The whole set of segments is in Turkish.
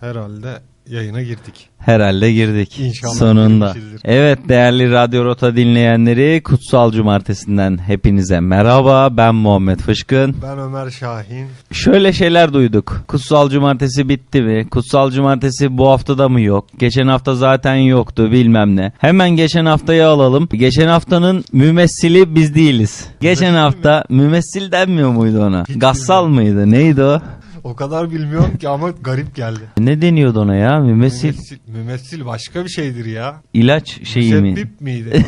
Herhalde yayına girdik. Herhalde girdik. İnşallah Sonunda. girmişizdir. Evet değerli Radyo Rota dinleyenleri Kutsal Cumartesi'nden hepinize merhaba. Ben Muhammed Fışkın. Ben Ömer Şahin. Şöyle şeyler duyduk. Kutsal Cumartesi bitti mi? Kutsal Cumartesi bu haftada mı yok? Geçen hafta zaten yoktu bilmem ne. Hemen geçen haftayı alalım. Geçen haftanın mümessili biz değiliz. Geçen Mümessil hafta mümessil denmiyor muydu ona? Hiç Gassal mıydı? Neydi o? O kadar bilmiyorum ki ama garip geldi. Ne deniyordu ona ya? Mümessil Mümessil, mümessil başka bir şeydir ya. ilaç şeyi mi? Müsebbip miydi?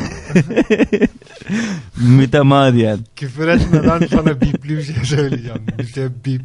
Mütemadiyen. Küfür etmeden sana bipli bir şey söyleyeceğim. Müsebbip.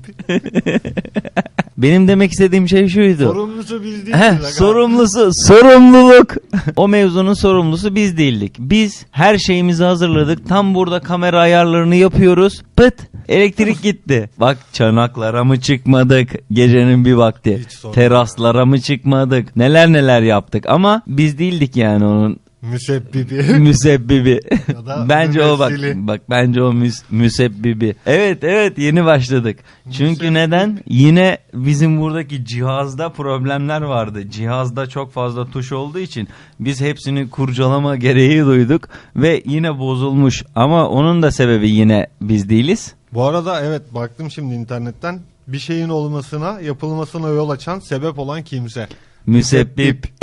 Benim demek istediğim şey şuydu. Sorumlusu biz değiliz. Heh, aga. sorumlusu, sorumluluk. o mevzunun sorumlusu biz değildik. Biz her şeyimizi hazırladık. Tam burada kamera ayarlarını yapıyoruz. Pıt elektrik gitti. Bak çanaklara mı çıkmadık gecenin bir vakti. Hiç sorma. Teraslara mı çıkmadık. Neler neler yaptık ama biz değildik yani onun Müsebbibi. müsebbibi. Ya da bence o bak mümessili. bak bence o müs, müsebbibi. Evet evet yeni başladık. Çünkü neden? Yine bizim buradaki cihazda problemler vardı. Cihazda çok fazla tuş olduğu için biz hepsini kurcalama gereği duyduk ve yine bozulmuş. Ama onun da sebebi yine biz değiliz. Bu arada evet baktım şimdi internetten bir şeyin olmasına, yapılmasına yol açan, sebep olan kimse. Müsebbip.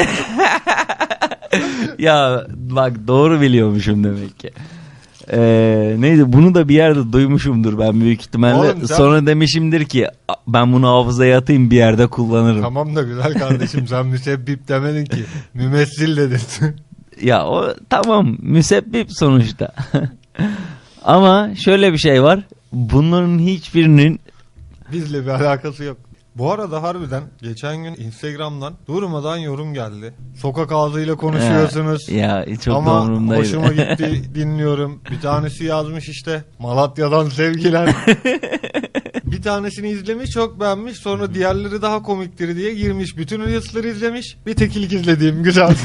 ya bak doğru biliyormuşum demek ki. Ee, neydi bunu da bir yerde duymuşumdur ben büyük ihtimalle. Oğlum sen- Sonra demişimdir ki "A- ben bunu hafızaya atayım bir yerde kullanırım. Tamam da güzel kardeşim sen müsebbip demedin ki. Mümessil dedin. Ya o tamam müsebbip sonuçta. Ama şöyle bir şey var. Bunların hiçbirinin Bizle bir alakası yok. Bu arada harbiden geçen gün Instagram'dan durmadan yorum geldi. Sokak ağzıyla konuşuyorsunuz. ya çok da Ama umurumdaydı. hoşuma gitti dinliyorum. Bir tanesi yazmış işte Malatya'dan sevgiler. bir tanesini izlemiş çok beğenmiş sonra diğerleri daha komiktir diye girmiş. Bütün Reels'ları izlemiş. Bir tek ilk izlediğim güzel.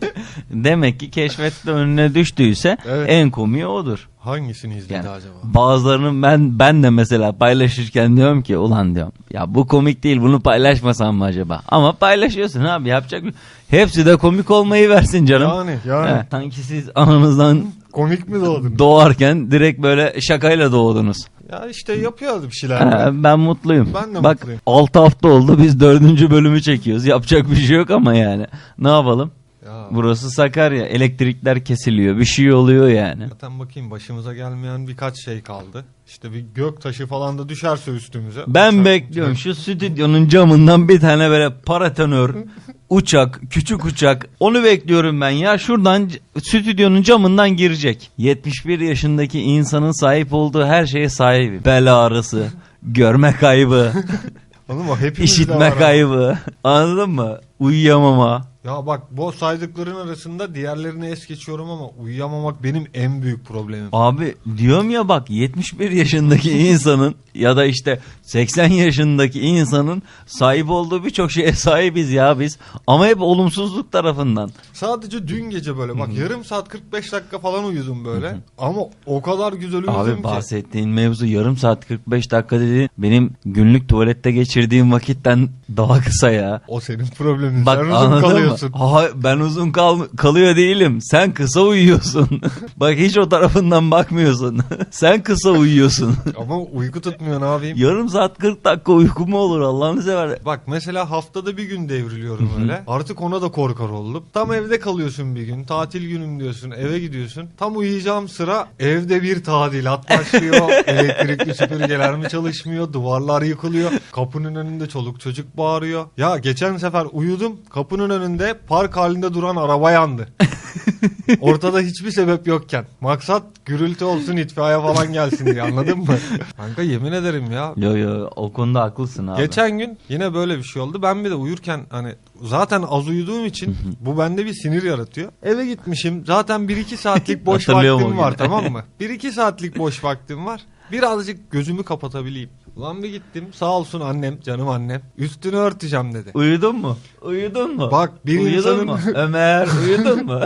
Demek ki keşfette önüne düştüyse Evet. en komiği odur. Hangisini izledi Yani acaba? bazılarının ben ben de mesela paylaşırken diyorum ki ulan diyorum ya bu komik değil bunu paylaşmasam mı acaba? Ama paylaşıyorsun abi yapacak bir hepsi de komik olmayı versin canım. Yani yani He, sanki siz ananızdan komik mi doğdun? doğarken direkt böyle şakayla doğdunuz. Ya işte yapıyoruz bir şeyler. Ben mutluyum. Ben de Bak mutluyum. 6 hafta oldu biz 4. bölümü çekiyoruz. Yapacak bir şey yok ama yani. Ne yapalım? Ya. Burası Sakarya. Elektrikler kesiliyor. Bir şey oluyor yani. Zaten bakayım başımıza gelmeyen birkaç şey kaldı. İşte bir gök taşı falan da düşerse üstümüze. Ben Uçak- bekliyorum şu stüdyonun camından bir tane böyle paratonör, uçak, küçük uçak onu bekliyorum ben ya. Şuradan stüdyonun camından girecek. 71 yaşındaki insanın sahip olduğu her şeye sahibi. Bel ağrısı, görme kaybı, Oğlum hepimizde var işitme kaybı. Anladın mı? Uyuyamama. Ya bak bu saydıkların arasında diğerlerini es geçiyorum ama uyuyamamak benim en büyük problemim. Abi diyorum ya bak 71 yaşındaki insanın ya da işte 80 yaşındaki insanın sahip olduğu birçok şeye sahibiz ya biz. Ama hep olumsuzluk tarafından. Sadece dün gece böyle bak yarım saat 45 dakika falan uyudum böyle. ama o kadar güzel uyudum Abi ki. bahsettiğin mevzu yarım saat 45 dakika dedi. Benim günlük tuvalette geçirdiğim vakitten daha kısa ya. O senin problemin. Bak Sen anladın kalıyorsun. Ha, ben uzun kal kalıyor değilim. Sen kısa uyuyorsun. Bak hiç o tarafından bakmıyorsun. Sen kısa uyuyorsun. Ama uyku tutmuyor ne yapayım? Yarım saat 40 dakika uyku mu olur Allah'ını sever. Bak mesela haftada bir gün devriliyorum öyle. Artık ona da korkar oldum. Tam evde kalıyorsun bir gün. Tatil günüm diyorsun. Eve gidiyorsun. Tam uyuyacağım sıra evde bir tadilat başlıyor. Elektrikli süpürgeler mi çalışmıyor? Duvarlar yıkılıyor. Kapının önünde çoluk çocuk bağırıyor. Ya geçen sefer uyudum. Kapının önünde park halinde duran araba yandı. Ortada hiçbir sebep yokken. Maksat gürültü olsun itfaiye falan gelsin diye anladın mı? Kanka yemin ederim ya. Yo yo o konuda haklısın abi. Geçen gün yine böyle bir şey oldu. Ben bir de uyurken hani zaten az uyuduğum için bu bende bir sinir yaratıyor. Eve gitmişim. Zaten 1-2 saatlik boş Hatırlıyorum vaktim var tamam mı? 1-2 saatlik boş vaktim var. Birazcık gözümü kapatabileyim. Ulan bir gittim. Sağ olsun annem, canım annem. Üstünü örteceğim dedi. Uyudun mu? Uyudun mu? Bak, bir uyudun insanın- mu? Ömer uyudun mu?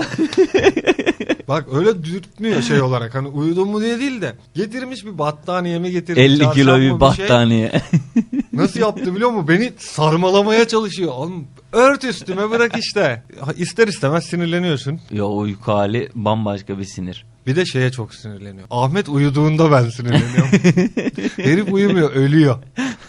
Bak öyle dürtmüyor şey olarak. Hani uyudum mu diye değil de. Getirmiş bir battaniye mi getirmiş? 50 kilo bir şey. battaniye. Nasıl yaptı biliyor musun? Beni sarmalamaya çalışıyor. Oğlum ört üstüme bırak işte. İster istemez sinirleniyorsun. Ya uyku hali bambaşka bir sinir. Bir de şeye çok sinirleniyor. Ahmet uyuduğunda ben sinirleniyorum. Herif uyumuyor, ölüyor.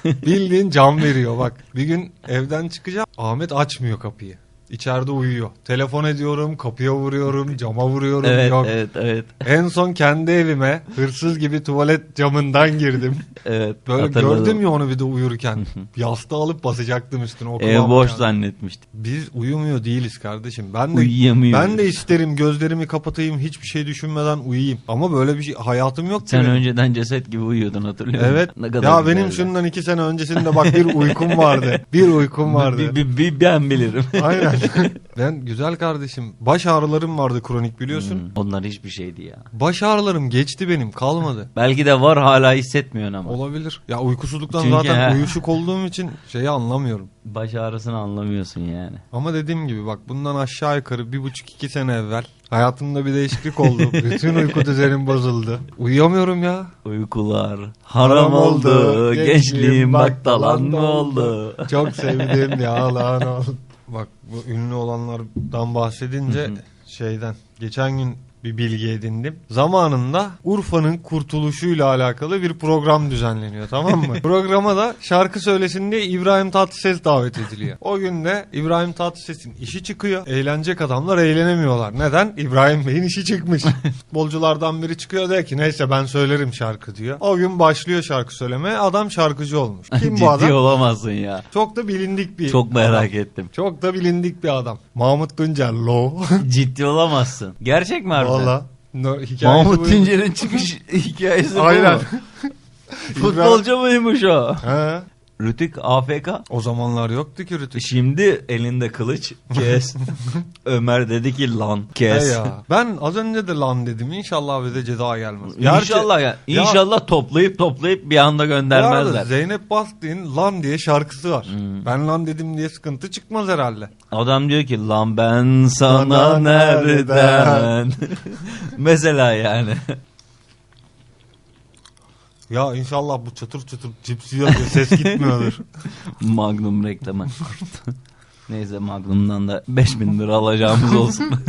Bildiğin can veriyor bak. Bir gün evden çıkacağım. Ahmet açmıyor kapıyı. İçeride uyuyor. Telefon ediyorum, kapıya vuruyorum, cama vuruyorum. Evet Yok. evet evet. En son kendi evime hırsız gibi tuvalet camından girdim. Evet. Böyle hatırladım. gördüm ya onu bir de uyurken. Yastığı alıp basacaktım üstüne. O Ev boş yani. zannetmiştim. Biz uyumuyor değiliz kardeşim. Ben de Uyuyamıyor. ben de isterim gözlerimi kapatayım hiçbir şey düşünmeden uyuyayım. Ama böyle bir şey hayatım yok Sen benim. önceden ceset gibi uyuyordun hatırlıyor musun? Evet. Ne kadar Ya benim şundan iki sene öncesinde bak bir uykum vardı. Bir uykum vardı. Bir, bir, bir ben bilirim. Aynen. ben güzel kardeşim. Baş ağrılarım vardı kronik biliyorsun. Hmm, Onlar hiçbir şeydi ya. Baş ağrılarım geçti benim kalmadı. Belki de var hala hissetmiyorsun ama. Olabilir. Ya uykusuzluktan Çünkü zaten he. uyuşuk olduğum için şeyi anlamıyorum. Baş ağrısını anlamıyorsun yani. Ama dediğim gibi bak bundan aşağı yukarı bir buçuk iki sene evvel hayatımda bir değişiklik oldu. Bütün uyku düzenim bozuldu. Uyuyamıyorum ya. Uykular haram oldu. Gençliğim bak talan mı oldu? Çok sevdim yalan oldu. Bak bu ünlü olanlardan bahsedince şeyden geçen gün bir bilgi edindim. Zamanında Urfa'nın kurtuluşuyla alakalı bir program düzenleniyor tamam mı? Programa da şarkı söylesin diye İbrahim Tatlıses davet ediliyor. O gün de İbrahim Tatlıses'in işi çıkıyor. Eğlenecek adamlar eğlenemiyorlar. Neden? İbrahim Bey'in işi çıkmış. Futbolculardan biri çıkıyor diyor ki neyse ben söylerim şarkı diyor. O gün başlıyor şarkı söylemeye. Adam şarkıcı olmuş. Kim Ciddi bu adam? olamazsın ya. Çok da bilindik bir Çok merak adam. ettim. Çok da bilindik bir adam. Mahmut Tuncer lo. Ciddi olamazsın. Gerçek mi harbiden? Valla. No, Mahmut. Tuncer'in çıkış hikayesi bu Aynen. mu? Futbolcu muymuş o? He. Rütük AFK. O zamanlar yoktu ki Rütük. Şimdi elinde kılıç kes. Ömer dedi ki lan kes. He ya. Ben az önce de lan dedim. İnşallah bize ceza gelmez. İnşallah ya. Ya- İnşallah toplayıp toplayıp bir anda Bu arada göndermezler. Zeynep Bastık'ın lan diye şarkısı var. Hmm. Ben lan dedim diye sıkıntı çıkmaz herhalde. Adam diyor ki lan ben sana Sana nereden? Mesela yani. Ya inşallah bu çatır çatır cipsi yapıyor. Ses gitmiyordur. Magnum reklamı. Neyse Magnum'dan da 5000 lira alacağımız olsun.